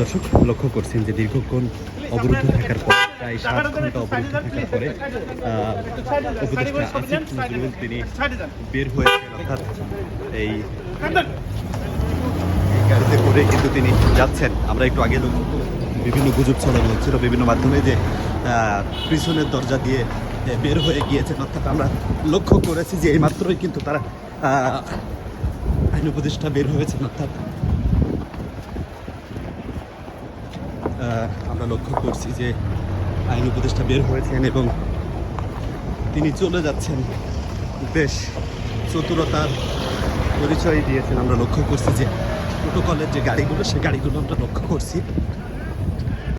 দর্শক লক্ষ্য করছেন যে দীর্ঘক্ষণ অবরুদ্ধ থাকার পর প্রায় সাত ঘণ্টা অবরুদ্ধ থাকার পরে উপদেষ্টা আসিফ নজরুল তিনি বের হয়েছেন অর্থাৎ এই গাড়িতে করে কিন্তু তিনি যাচ্ছেন। আমরা একটু আগে বিভিন্ন গুজব ছড়ানো হচ্ছিল বিভিন্ন মাধ্যমে যে পিছনের দরজা দিয়ে বের হয়ে গিয়েছেন। অর্থাৎ আমরা লক্ষ্য করেছি যে এই মাত্রই কিন্তু তারা আইন উপদেষ্টা বের হয়েছেন অর্থাৎ আমরা লক্ষ্য করছি যে আইন উপদেষ্টা বের হয়েছেন এবং তিনি চলে যাচ্ছেন। বেশ চতুরতার পরিচয় দিয়েছেন। আমরা লক্ষ্য করছি যে প্রোটোকলের যে গাড়িগুলো, সে গাড়িগুলো আমরা লক্ষ্য করছি।